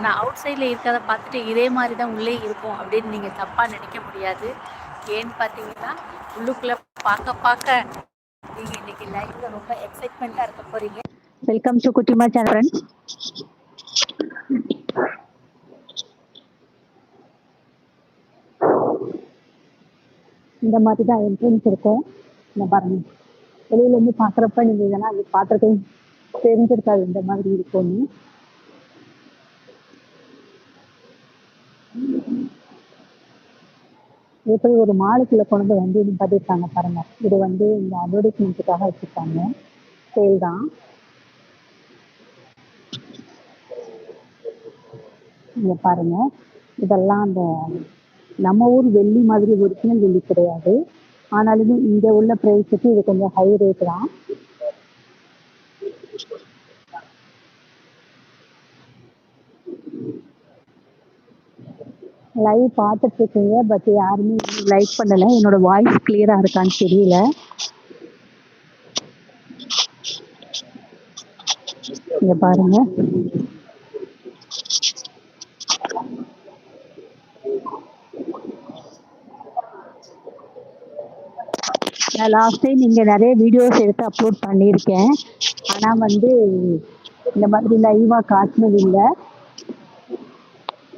ஆனால் அவுட் சைடில் இருக்கிறத பார்த்துட்டு இதே மாதிரி தான் உள்ளே இருக்கும் அப்படின்னு நீங்கள் தப்பாக நினைக்க முடியாது. ஏன்னு பார்த்தீங்கன்னா உள்ளுக்குள்ளே பார்க்க பார்க்க நீங்கள் இன்னைக்கு லைஃப்பில் ரொம்ப எக்ஸைட்மெண்ட்டாக இருக்க போறீங்க. Welcome to Kuttima channel friends இந்த மாதிரி தான் என்ட்ரன்ஸ் இருக்கும். இந்த பாருங்க. வெளியில இருந்து நீங்கள் நீங்க இதெல்லாம் அது பாத்திரத்தை தெரிஞ்சிருக்காது இந்த மாதிரி இருக்கும்னு. எப்படி ஒரு மாலுக்குள்ள கொண்டு வந்து வந்து பாருங்க. இது வந்து இந்த அட்வர்டைஸ்மெண்ட்டுக்காக வச்சிருக்காங்க. சேல் தான். இங்க பாருங்க. இதெல்லாம் அந்த நம்ம ஊர் வெள்ளி மாதிரி ஒரிஜினல் வெள்ளி கிடையாது. ஆனாலுமே இங்க உள்ள பிரைஸுக்கு இது கொஞ்சம் ஹை ரேட் தான். லைவ் பார்த்துட்டு இருக்கீங்க பட் யாருமே லைக் பண்ணல. என்னோட வாய்ஸ் கிளியரா இருக்கான்னு தெரியல. இங்க பாருங்க. நான் லாஸ்ட் டைம் இங்க நிறைய வீடியோஸ் எடுத்து அப்லோட் பண்ணியிருக்கேன். ஆனா வந்து இந்த மாதிரி லைவா காட்டினது இல்லை.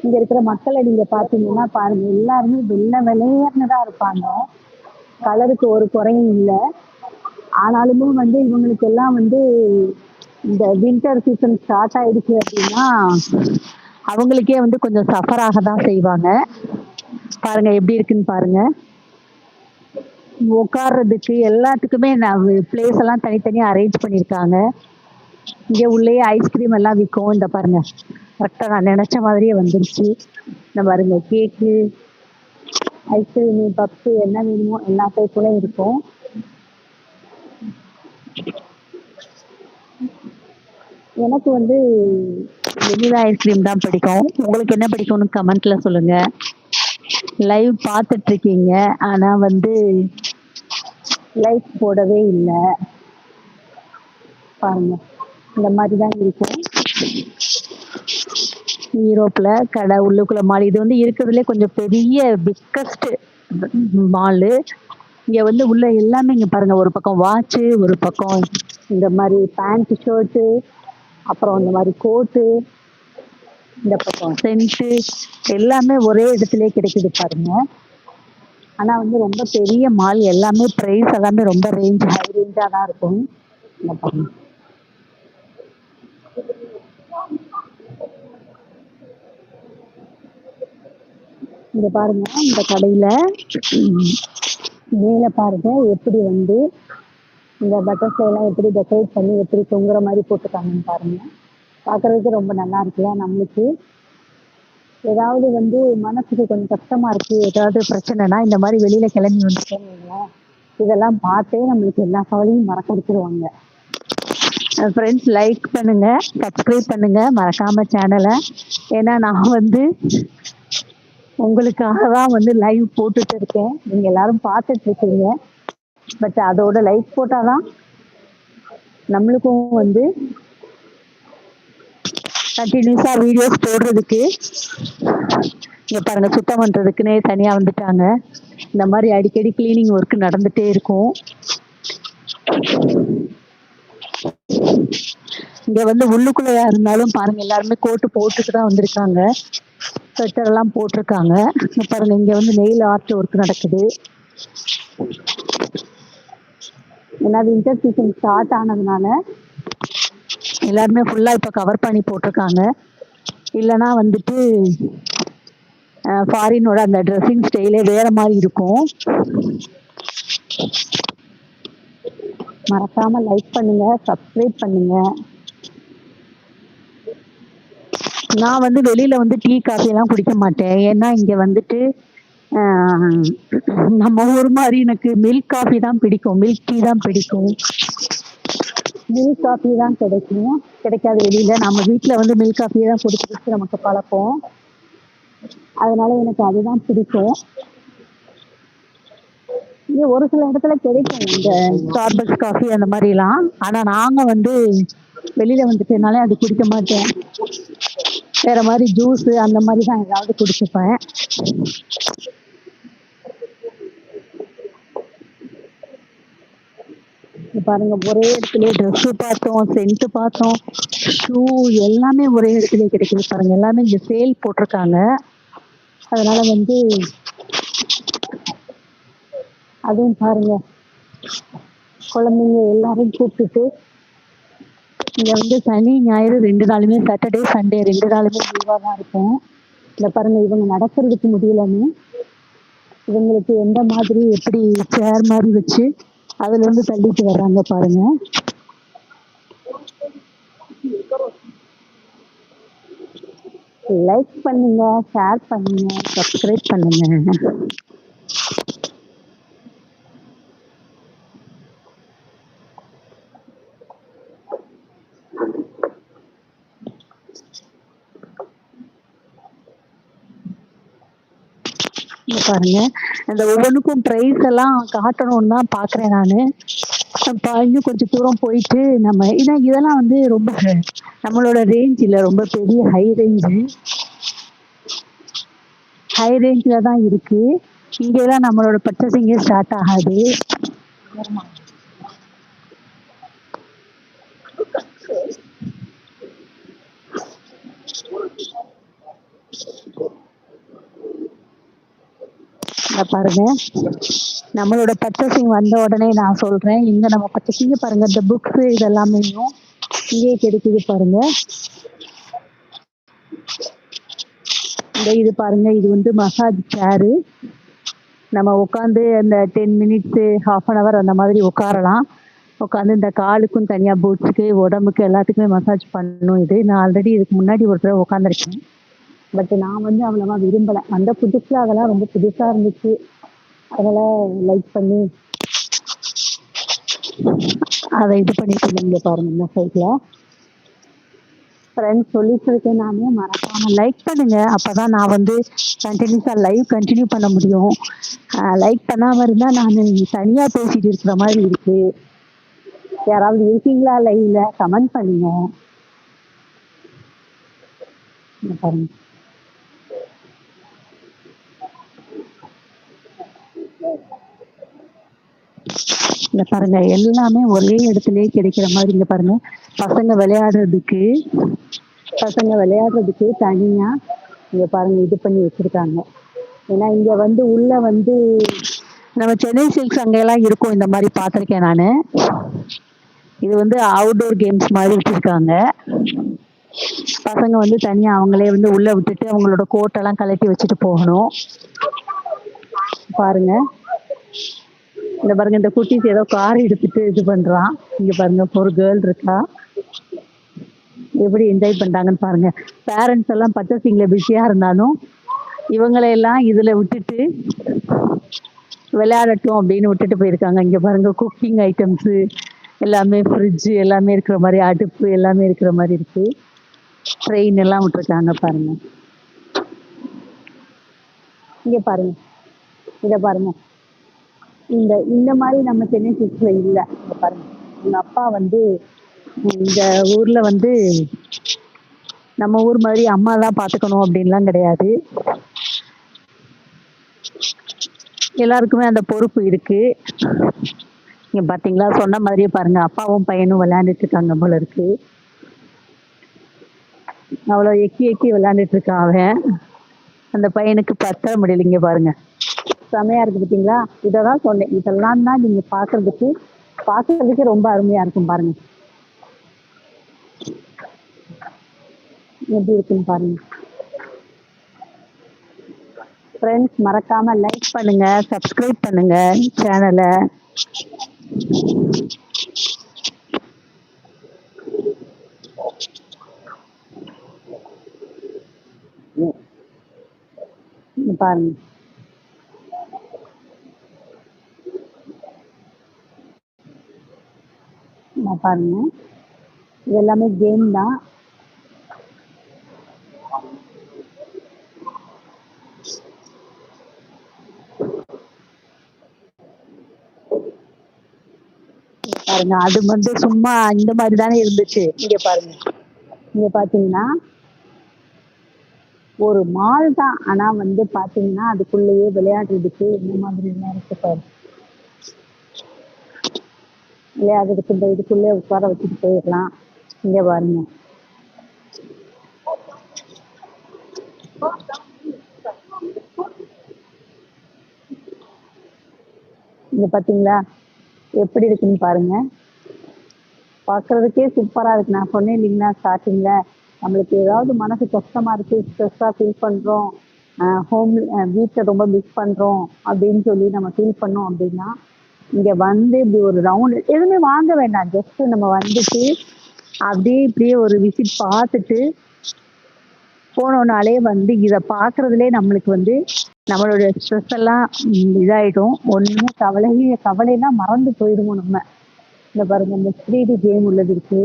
இங்க இருக்கிற மக்களை நீங்க பாத்தீங்கன்னா பாருங்க. எல்லாருமே வெள்ளை விளையாடுனதா இருப்பாங்க. கலருக்கு ஒரு குறையும் இல்லை. ஆனாலுமே வந்து இவங்களுக்கு எல்லாம் வந்து இந்த வின்டர் சீசன் ஸ்டார்ட் ஆயிடுச்சு அப்படின்னா அவங்களுக்கே வந்து கொஞ்சம் சஃபர் ஆக தான் செய்வாங்க. பாருங்க எப்படி இருக்குன்னு பாருங்க. உட்கார்றதுக்கு எல்லாத்துக்குமே நான் பிளேஸ் எல்லாம் தனித்தனியா அரேஞ்ச் பண்ணியிருக்காங்க இங்க உள்ளேயே ஐஸ்கிரீம் எல்லாம் விற்கும் இந்த பாருங்க. கரெக்டா நான் நினைச்ச மாதிரியே வந்துருச்சு. நம்ம பாருங்க கேக்கு ஐஸ்கிரீம் பப்ஸு என்ன வேணுமோ எல்லா கூட இருக்கும். எனக்கு வந்து வெனிலா ஐஸ்கிரீம் தான் பிடிக்கும். உங்களுக்கு என்ன பிடிக்கும்னு கமெண்ட்ல சொல்லுங்க. லைவ் பார்த்துட்டு இருக்கீங்க ஆனா வந்து லைக் போடவே இல்லை. பாருங்க இந்த மாதிரி தான் இருக்கும். யூரோப்ல கடை உள்ளுக்குள்ள மால். இது வந்து இருக்கிறதுலே கொஞ்சம் பெரிய பிக்கஸ்ட் மாலு இங்க வந்து உள்ள எல்லாமே இங்க பாருங்க. ஒரு பக்கம் வாட்சு ஒரு பக்கம் இந்த மாதிரி பேண்ட் ஷர்ட்டு அப்புறம் இந்த மாதிரி கோட்டு இந்த பக்கம் சென்ட்டு எல்லாமே ஒரே இடத்துல கிடைக்குது பாருங்க. ஆனா வந்து ரொம்ப பெரிய மால் எல்லாமே பிரைஸ் எல்லாமே ரொம்ப ரேஞ்ச் ஹை ரேஞ்சா தான் இருக்கும். இந்த பாருங்க. இங்க பாருங்க இந்த கடையில மேல பாருங்க எப்படி வந்து இந்த பட்டர்ஃப்ளை எல்லாம் எப்படி டெக்கரேட் பண்ணி எப்படி தொங்குற மாதிரி போட்டுருக்காங்கன்னு பாருங்க. பார்க்கறதுக்கு ரொம்ப நல்லா இருக்குல்ல நம்மளுக்கு. ஏதாவது வந்து மனசுக்கு கொஞ்சம் கஷ்டமா இருக்கு ஏதாவது பிரச்சனைனா இந்த மாதிரி வெளியில கிளம்பி வந்துட்டேன்னு இதெல்லாம் பார்த்தே நம்மளுக்கு எல்லா கவலையும் மறக்க வச்சிருவாங்க ஃப்ரெண்ட்ஸ் லைக் பண்ணுங்க சப்ஸ்கிரைப் பண்ணுங்க மறக்காம சேனலை ஏன்னா நான் வந்து உங்களுக்காக தான் வந்து லைவ் போட்டுட்டு இருக்கேன். நீங்க எல்லாரும் பார்த்துட்டு இருக்கீங்க. பட் அதோட லைவ் போட்டாதான் நம்மளுக்கும் வந்து கண்டினியூஸா வீடியோஸ் போடுறதுக்கு இங்க பாருங்க சுத்தம் பண்றதுக்குன்னே தனியா வந்துட்டாங்க. இந்த மாதிரி அடிக்கடி கிளீனிங் ஒர்க் நடந்துட்டே இருக்கும். இங்க வந்து உள்ளுக்குள்ளயா இருந்தாலும் பாருங்க எல்லாருமே கோட்டு போட்டுட்டு தான் வந்திருக்காங்க. ஸ்வெட்டர் எல்லாம் போட்டிருக்காங்க. பாருங்க இங்க வந்து நெயில் ஆர்ட் ஒர்க் நடக்குது. ஏன்னா வின்டர் சீசன் ஸ்டார்ட் ஆனதுனால எல்லாருமே ஃபுல்லா இப்ப கவர் பண்ணி போட்டிருக்காங்க. இல்லைன்னா வந்துட்டு ஃபாரினோட அந்த ட்ரெஸ்ஸிங் ஸ்டைலே வேற மாதிரி இருக்கும். மறக்காம லைக் பண்ணுங்க சப்ஸ்கிரைப் பண்ணுங்க. நான் வந்து வெளியில வந்து டீ காஃபி எல்லாம் குடிக்க மாட்டேன். ஏன்னா இங்க வந்துட்டு நம்ம ஊர் மாதிரி எனக்கு மில்க் காஃபி தான் பிடிக்கும். மில்க் டீ தான் பிடிக்கும். மில்க் காஃபி தான் கிடைக்கும். கிடைக்காது வெளியில. நம்ம வீட்டில் வந்து மில்க் காஃபி தான் குடிச்சு குடிச்சு நமக்கு பழக்கம். அதனால எனக்கு அதுதான் பிடிக்கும். இது ஒரு சில இடத்துல கிடைக்கும். இந்த ஸ்டார்பக்ஸ் காஃபி அந்த மாதிரிலாம். ஆனா நாங்க வந்து வெளியில வந்துட்டனால அது குடிக்க மாட்டேன். வேற மாதிரி ஜூஸ் அந்த மாதிரி தான் ஏதாவது குடிச்சுப்பேன். பாருங்க ஒரே இடத்துல ட்ரெஸ் பார்த்தோம் சென்ட் பார்த்தோம் ஷூ எல்லாமே ஒரே இடத்துல கிடைக்குது பாருங்க. எல்லாமே இங்க சேல் போட்டிருக்காங்க. அதனால வந்து அதுவும் பாருங்க. குழந்தைங்க எல்லாரையும் கூப்பிட்டுட்டு இங்க வந்து சனி ஞாயிறு ரெண்டு நாளுமே சாட்டர்டே சண்டே ரெண்டு நாளுமே லீவா தான் இருக்கும். இல்லை பாருங்க இவங்க நடக்கிறதுக்கு முடியலன்னு. இவங்களுக்கு எந்த மாதிரி எப்படி சேர் மாதிரி வச்சு அதுல இருந்து தள்ளிட்டு வர்றாங்க பாருங்க. லைக் பண்ணுங்க ஷேர் பண்ணுங்க சப்ஸ்கிரைப் பண்ணுங்க. பாருங்க. இந்த ஒவ்வொன்றுக்கும் ப்ரைஸ் எல்லாம் காட்டணும்னு தான் பாக்குறேன் நானு. இன்னும் கொஞ்சம் தூரம் போயிட்டு நம்ம ஏன்னா இதெல்லாம் வந்து ரொம்ப நம்மளோட ரேஞ்ச் இல்ல ரொம்ப பெரிய ஹை ரேஞ்சு ஹை ரேஞ்சில் தான் இருக்கு. இங்கெல்லாம் நம்மளோட பர்ச்சேசிங்கே ஸ்டார்ட் ஆகாது. இந்த பாருங்க. நம்மளோட பர்ச்சேசிங் வந்த உடனே நான் சொல்றேன். இங்க நம்ம பர்ச்சேசிங்க பாருங்க. இந்த புக்ஸ் இதெல்லாமே இங்கே கிடைக்குது பாருங்க. இந்த இது பாருங்க. இது வந்து மசாஜ் சேரு நம்ம உட்காந்து அந்த ten minutes half an hour அந்த மாதிரி உட்காரலாம். உட்காந்து இந்த காலுக்கும் தனியாக பூட்ஸுக்கு உடம்புக்கு எல்லாத்துக்குமே மசாஜ் பண்ணணும் இது. நான் ஆல்ரெடி இதுக்கு முன்னாடி ஒரு தடவை உட்காந்துருக்கேன் பட் நான் வந்து அவ்வளவா விரும்பல. அந்த புதுசுல அதெல்லாம் ரொம்ப புதுசா இருந்துச்சு. அதெல்லாம் லைக் பண்ணி அதை இது பண்ணிட்டு இருந்தீங்க பாருங்க இந்த சைட்ல ஃப்ரெண்ட்ஸ் சொல்லிட்டு இருக்கேன் நானே. மறக்காம லைக் பண்ணுங்க. அப்பதான் நான் வந்து கண்டினியூஸா லைவ் கண்டினியூ பண்ண முடியும். லைக் பண்ணாம இருந்தா நான் தனியா பேசிட்டு இருக்கிற மாதிரி இருக்கு. யாராவது இருக்கீங்களா லைவ்ல கமெண்ட் பண்ணுங்க. பாருங்க. இங்க பாருங்க எல்லாமே ஒரே இடத்துலயே கிடைக்கிற மாதிரி இங்க பாருங்க. பசங்க விளையாடுறதுக்கு பசங்க விளையாடுறதுக்கு தனியா இங்க பாருங்க இது பண்ணி வச்சிருக்காங்க. ஏன்னா இங்க வந்து உள்ள வந்து நம்ம சென்னை சில்க்ஸ் அங்கெல்லாம் இருக்கும் இந்த மாதிரி பார்த்துருக்கேன் நானு. இது வந்து அவுட்டோர் கேம்ஸ் மாதிரி வச்சிருக்காங்க. பசங்க வந்து தனியா அவங்களே வந்து உள்ள விட்டுட்டு அவங்களோட கோட்டெல்லாம் கழட்டி வச்சுட்டு போகணும். பாருங்க. இந்த பாருங்க இந்த குட்டீஸ் ஏதோ கார் எடுத்துட்டு இது பண்றான். இங்க பாருங்க ஒரு கேர்ள் இருக்கா? எப்படி என்ஜாய் பண்றாங்கன்னு பாருங்க. பேரண்ட்ஸ் எல்லாம் பர்ச்சேசிங்ல பிஸியா இருந்தாலும் இவங்களை எல்லாம் இதுல விட்டுட்டு விளையாடட்டும் அப்படின்னு விட்டுட்டு போயிருக்காங்க. இங்க பாருங்க குக்கிங் ஐட்டம்ஸ் எல்லாமே ஃப்ரிட்ஜ் எல்லாமே இருக்கிற மாதிரி அடுப்பு எல்லாமே இருக்கிற மாதிரி இருக்கு. ட்ரெயின் எல்லாம் விட்டுருக்காங்க பாருங்க. இங்க பாருங்க இதை பாருங்க. இந்த இந்த மாதிரி நம்ம சென்னை சிக்ஸ்ல இல்ல. பாருங்க. எங்க அப்பா வந்து இந்த ஊர்ல வந்து நம்ம ஊர் மாதிரி அம்மா தான் பாத்துக்கணும் அப்படின்லாம் கிடையாது. எல்லாருக்குமே அந்த பொறுப்பு இருக்கு. இங்க பாத்தீங்களா? சொன்ன மாதிரியே பாருங்க. அப்பாவும் பையனும் விளையாண்டுட்டு இருக்காங்க போல இருக்கு. அவ்வளவு எக்கி எக்கி விளையாண்டுட்டு இருக்கான் அவன். அந்த பையனுக்கு பத்த முடியலைங்க பாருங்க. செமையா இருக்கு பாத்தீங்களா? இததான் சொன்னேன். இதெல்லாம் தான் நீங்க பாக்குறதுக்கு பாக்குறதுக்கு ரொம்ப அருமையா இருக்கும் பாருங்க. எப்படி இருக்குன்னு பாருங்க. ஃப்ரெண்ட்ஸ் மறக்காம லைக் பண்ணுங்க சப்ஸ்கிரைப் பண்ணுங்க சேனலை பாருங்க. நான் பாருங்க. இது எல்லாமே கேம் தான். பாருங்க அது வந்து சும்மா இந்த மாதிரி தானே இருந்துச்சு. இங்க பாருங்க. இங்க பாத்தீங்கன்னா ஒரு மால் தான். ஆனா வந்து பாத்தீங்கன்னா அதுக்குள்ளேயே விளையாடுறதுக்கு இந்த மாதிரி எல்லாம் இருக்கு இல்லையா? அதுக்கு இந்த இதுக்குள்ளே உட்கார வச்சுட்டு போயிடலாம். இங்க பாருங்க. இங்க பாத்தீங்களா? எப்படி இருக்குன்னு பாருங்க. பார்க்கறதுக்கே சூப்பரா இருக்கு. நான் சொன்னேன் இல்லைங்களா ஸ்டார்டிங்ல நம்மளுக்கு ஏதாவது மனசு கஷ்டமா இருக்கு ஸ்ட்ரெஸ்ஸா ஃபீல் பண்றோம். ஹோம் வீட்டை ரொம்ப மிஸ் பண்றோம் அப்படின்னு சொல்லி நம்ம ஃபீல் பண்ணோம் அப்படின்னா இங்க வந்து இப்படி ஒரு ரவுண்ட் எதுவுமே வாங்க வேண்டாம். ஜஸ்ட் நம்ம வந்துட்டு அப்படியே இப்படியே ஒரு விசிட் பார்த்துட்டு போனோம்னாலே வந்து இதை பார்க்கறதுலே நம்மளுக்கு வந்து நம்மளோட ஸ்ட்ரெஸ் எல்லாம் இதாயிடும். ஒண்ணுமே கவலையே கவலையெல்லாம் மறந்து போயிடுவோம் நம்ம. இந்த பாருங்க இந்த த்ரீ டி கேம் உள்ளது இருக்குது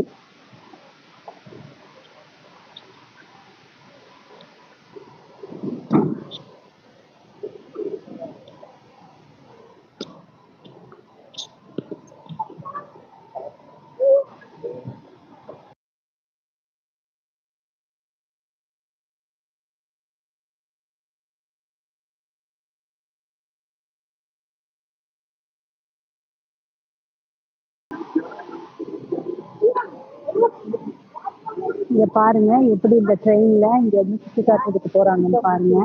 இங்க பாருங்க எப்படி இந்த ட்ரெயின்ல இங்க இருந்து சுத்தி காட்டுறதுக்கு போறாங்கன்னு பாருங்க.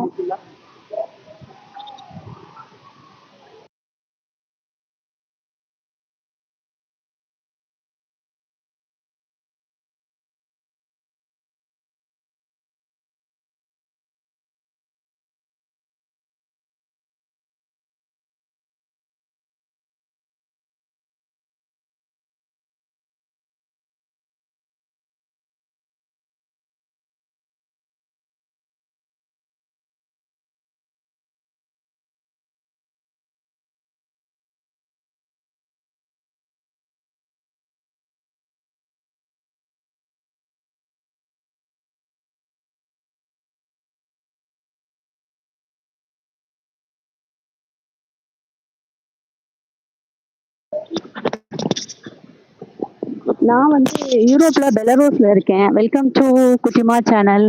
நான் வந்து யூரோப்ல பெலரோஸ்ல இருக்கேன். வெல்கம் டு குட்டிமா சேனல்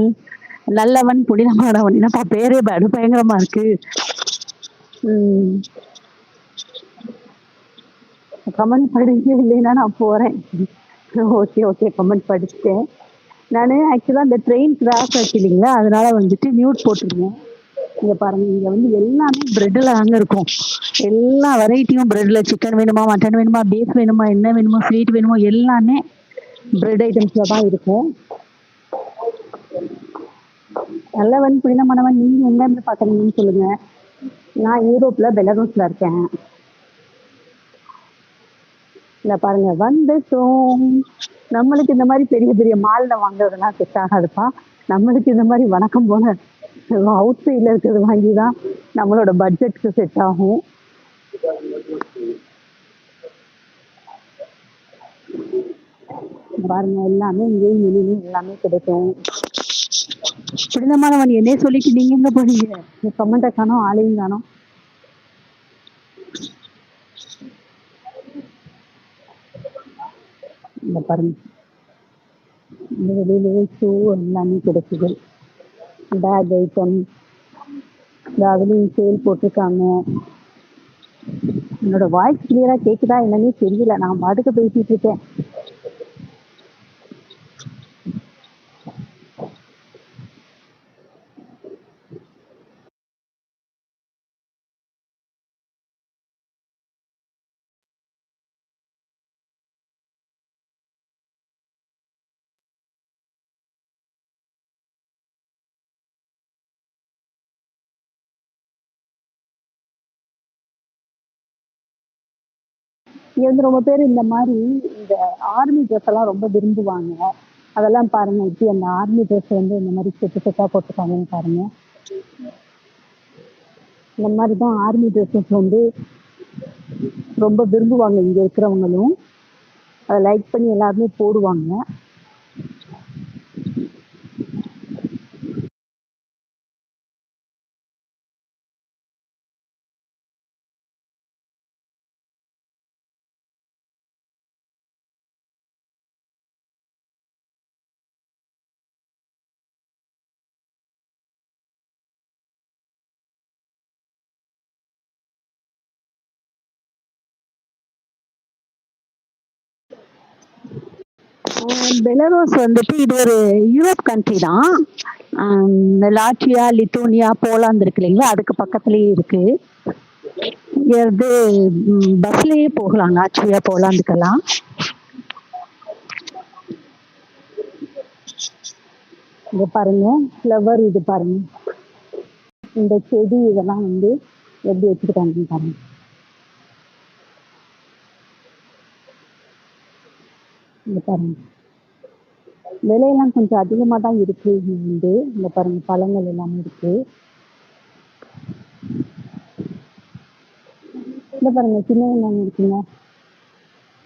நல்லவன் புனிதமானவன். என்னப்பா பேரே படு பயங்கரமா இருக்கு. கமெண்ட் படிக்க இல்லைன்னா நான் போறேன். ஓகே ஓகே கமெண்ட் படிச்சுட்டேன். நான் ஆக்சுவலாக இந்த ட்ரெயின் கிராஸ் ஆச்சு இல்லைங்களா? அதனால வந்துட்டு மியூட் போட்டிருந்தேன். இங்க பாருங்க இங்க வந்து எல்லாமே பிரெட்ல தாங்க இருக்கும். எல்லா வெரைட்டியும் பிரெட்ல சிக்கன் வேணுமா மட்டன் வேணுமா பீஃப் வேணுமா என்ன வேணுமோ ஸ்வீட் வேணுமோ எல்லாமே பிரெட் ஐட்டம்ஸ்ல தான் இருக்கும். நல்லவன் புனிதமானவன் நீங்க எங்க இருந்து பாக்குறீங்கன்னு சொல்லுங்க. நான் யூரோப்ல பெலரூஸ்ல இருக்கேன். இல்ல பாருங்க வந்துட்டோம். நம்மளுக்கு இந்த மாதிரி பெரிய பெரிய மால்ல வாங்குறதுலாம் செட் ஆகாதுப்பா. நம்மளுக்கு இந்த மாதிரி வணக்கம் போல அவுட் சைடில் இருக்கிறது வாங்கி தான் நம்மளோட பட்ஜெட்க்கு செட் ஆகும். பாருங்க எல்லாமே இங்கேயும் வெளியிலயும் எல்லாமே கிடைக்கும். பிடிந்தமானவன் என்னே சொல்லிட்டு நீங்க எங்க போனீங்க நீ காணும் காணோம் ஆளையும் காணோம். இந்த பாருங்க. இந்த வெளியிலேயே ஷூ எல்லாமே கிடைக்குது. பேக் ஐட்டம் இந்த அதுலேயும் சேல் போட்டிருக்காங்க. என்னோட வாய்ஸ் கிளியரா கேக்குதா என்னன்னே தெரியல. நான் பாட்டுக்கு பேசிட்டு இருக்கேன். இங்க வந்து ரொம்ப பேர் இந்த மாதிரி இந்த ஆர்மி ட்ரெஸ் எல்லாம் ரொம்ப விரும்புவாங்க. அதெல்லாம் பாருங்க இப்படி அந்த ஆர்மி ட்ரெஸ் வந்து இந்த மாதிரி செட்டு செட்டா போட்டுருக்காங்கன்னு பாருங்க. இந்த மாதிரி தான் ஆர்மி ட்ரெஸ்ஸஸ் வந்து ரொம்ப விரும்புவாங்க இங்க இருக்கிறவங்களும். அதை லைக் பண்ணி எல்லாருமே போடுவாங்க. பெலரோஸ் வந்துட்டு இது ஒரு யூரோப் கண்ட்ரி தான். ஆம், லாட்வியா லித்தோனியா போலாந்து இருக்கு இல்லைங்களா? அதுக்கு பக்கத்துலயே இருக்கு. இது பஸ்லயே போகலாம் லாட்வியா போலாந்துக்கெல்லாம். இங்க பாருங்க ஃப்ளவர் இது பாருங்க. இந்த செடி இதெல்லாம் வந்து எப்படி வச்சிருக்காங்கன்னு பாருங்க. இங்க பாருங்க. விலையெல்லாம் கொஞ்சம் அதிகமா தான் இருக்கு. உண்டு இந்த பாருங்க பழங்கள் எல்லாமே இருக்கு. இந்த பாருங்க சின்ன வெங்காயம் இருக்குங்க.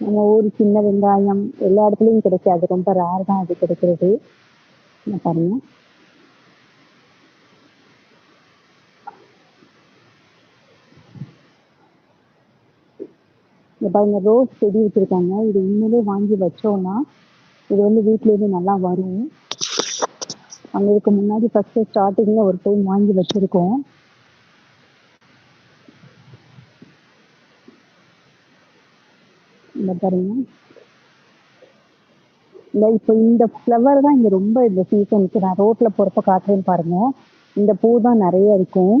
நம்ம ஊர் சின்ன வெங்காயம் எல்லா இடத்துலயும் கிடைக்காது. ரொம்ப ரேர் தான் அது கிடைக்கிறது. இந்த பாருங்க. இந்த பாருங்க ரோஸ் செடி வச்சிருக்காங்க. இது உண்மையிலே வாங்கி வச்சோம்னா இது வந்து வீட்ல இருந்து நல்லா வரும். அங்க இதுக்கு முன்னாடி ஃபர்ஸ்ட் ஸ்டார்டிங்ல ஒரு டைம் வாங்கி வச்சிருக்கோம். இந்த பாருங்க. இந்த இப்போ இந்த ஃப்ளவர் தான் இங்க ரொம்ப இந்த சீசனுக்கு நான் ரோட்ல போறப்ப காட்டுறேன் பாருங்க. இந்த பூ தான் நிறைய இருக்கும்.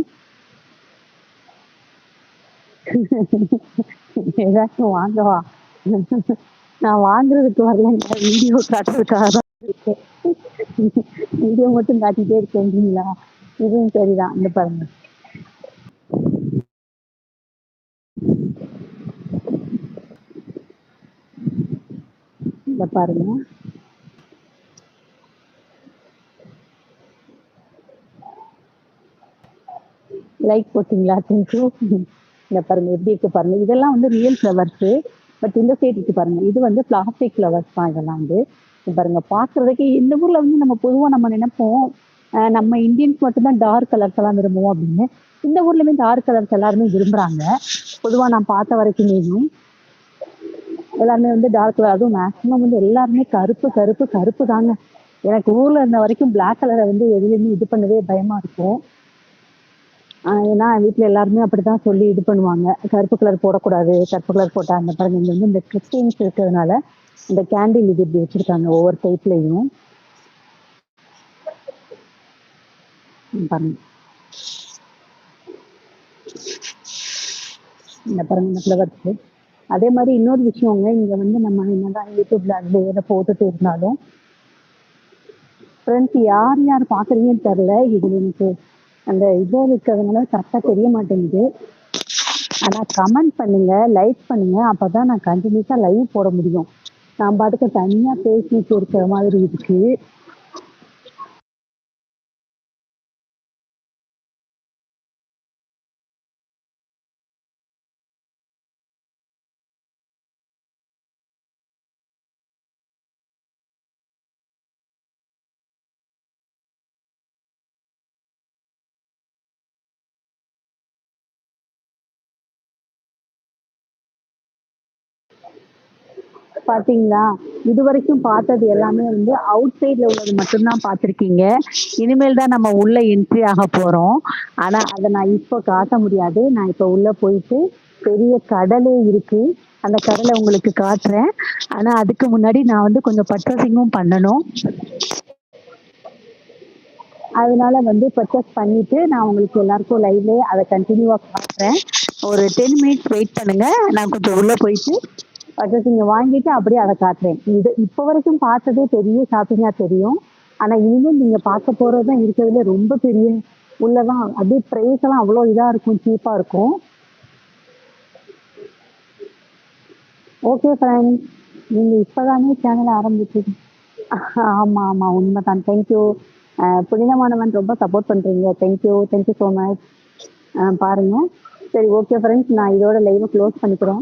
ஏதாச்சும் வாங்கவா? நான் வாங்குறதுக்கு வரலங்க. வீடியோ காட்டுறதுக்காக தான் இருக்கேன். வீடியோ மட்டும் காட்டிட்டே இருக்கேன்றீங்களா இதுவும் சரிதான். இந்த பாருங்க. இந்த பாருங்க. லைக் போட்டீங்களா? தேங்க்யூ இந்த பாருங்க எப்படி இருக்கு பாருங்க. இதெல்லாம் வந்து ரியல் ஃப்ளவர்ஸ் பட் இந்த சைடு இருக்கு பாருங்க இது வந்து பிளாஸ்டிக் ஃப்ளவர்ஸ் தான் இதெல்லாம் வந்து. பாருங்க பாக்குறதுக்கு இந்த ஊர்ல வந்து நம்ம பொதுவா நம்ம நினைப்போம் நம்ம இந்தியன்ஸ் மட்டும்தான் டார்க் கலர்ஸ் எல்லாம் விரும்புவோம் அப்படின்னு. இந்த ஊர்லயுமே டார்க் கலர்ஸ் எல்லாருமே விரும்புறாங்க. பொதுவா நான் பார்த்த வரைக்குமே எல்லாருமே வந்து டார்க் கலர் அதுவும் மேக்ஸிமம் வந்து எல்லாருமே கருப்பு கருப்பு கருப்பு தாங்க. எனக்கு ஊர்ல இருந்த வரைக்கும் பிளாக் கலரை வந்து எதுலையுமே இது பண்ணவே பயமா இருக்கும். ஏன்னா வீட்டில் எல்லாருமே அப்படிதான் சொல்லி இது பண்ணுவாங்க. கருப்பு கலர் போடக்கூடாது கருப்பு கலர் போட்டா அந்த பாருங்க இங்க வந்து இந்த கிறிஸ்டின்ஸ் இருக்கிறதுனால இந்த கேண்டில் இது இப்படி வச்சிருக்காங்க ஒவ்வொரு டைப்லயும் பாருங்க. இந்த பாருங்க இந்த ஃப்ளவர்ஸ் அதே மாதிரி இன்னொரு விஷயங்க இங்க வந்து நம்ம என்னதான் யூடியூப்ல அது எதை போட்டுட்டு இருந்தாலும் ஃப்ரெண்ட்ஸ் யார் யார் பாக்குறீங்கன்னு தெரியல. இது எனக்கு அந்த இது இருக்கிறதுனால கரெக்டா தெரிய மாட்டேங்குது. ஆனா கமெண்ட் பண்ணுங்க லைக் பண்ணுங்க. அப்பதான் நான் கண்டினியூஸா லைவ் போட முடியும். நான் பாட்டுக்கு தனியா பேசிட்டு இருக்கிற மாதிரி இருக்கு. பாத்தீங்களா? இது வரைக்கும் பார்த்தது எல்லாமே வந்து அவுட் சைட்ல உள்ளது மட்டும்தான் பார்த்திருக்கீங்க. இனிமேல் தான் நம்ம உள்ள என்ட்ரி ஆக போறோம். ஆனா அதை நான் இப்ப காட்ட முடியாது. நான் இப்ப உள்ள போயிட்டு பெரிய கடலே இருக்கு. அந்த கடலை உங்களுக்கு காட்டுறேன். ஆனா அதுக்கு முன்னாடி நான் வந்து கொஞ்சம் பர்ச்சேசிங்கும் பண்ணணும். அதனால வந்து பர்ச்சேஸ் பண்ணிட்டு நான் உங்களுக்கு எல்லாருக்கும் லைவ்லேயே அதை கண்டினியூவா காட்டுறேன். ஒரு டென் மினிட்ஸ் வெயிட் பண்ணுங்க. நான் கொஞ்சம் உள்ள போயிட்டு நீங்க வாங்கிட்டு அப்படியே அதை காட்டுறேன். இது இப்போ வரைக்கும் பார்த்ததே பெரிய ஷாப்பிங்கா தெரியும். ஆனா இனிமேல் நீங்க பார்க்க போறதுதான் இருக்கிறதுல ரொம்ப பெரிய உள்ளதான். அப்படியே ப்ரைஸ் எல்லாம் அவ்வளோ இதா இருக்கும் சீப்பா இருக்கும். ஓகே ஃப்ரெண்ட்ஸ் நீங்க இப்பதானே சேனல் ஆரம்பிச்சீங்க. ஆமா ஆமா உண்மைதான். தேங்க்யூ புனிதமானவன் ரொம்ப சப்போர்ட் பண்றீங்க. தேங்க்யூ தேங்க்யூ ஸோ மச் பாருங்க. சரி ஓகே ஃப்ரெண்ட்ஸ் நான் இதோட லைவை க்ளோஸ் பண்ணிக்கிறேன்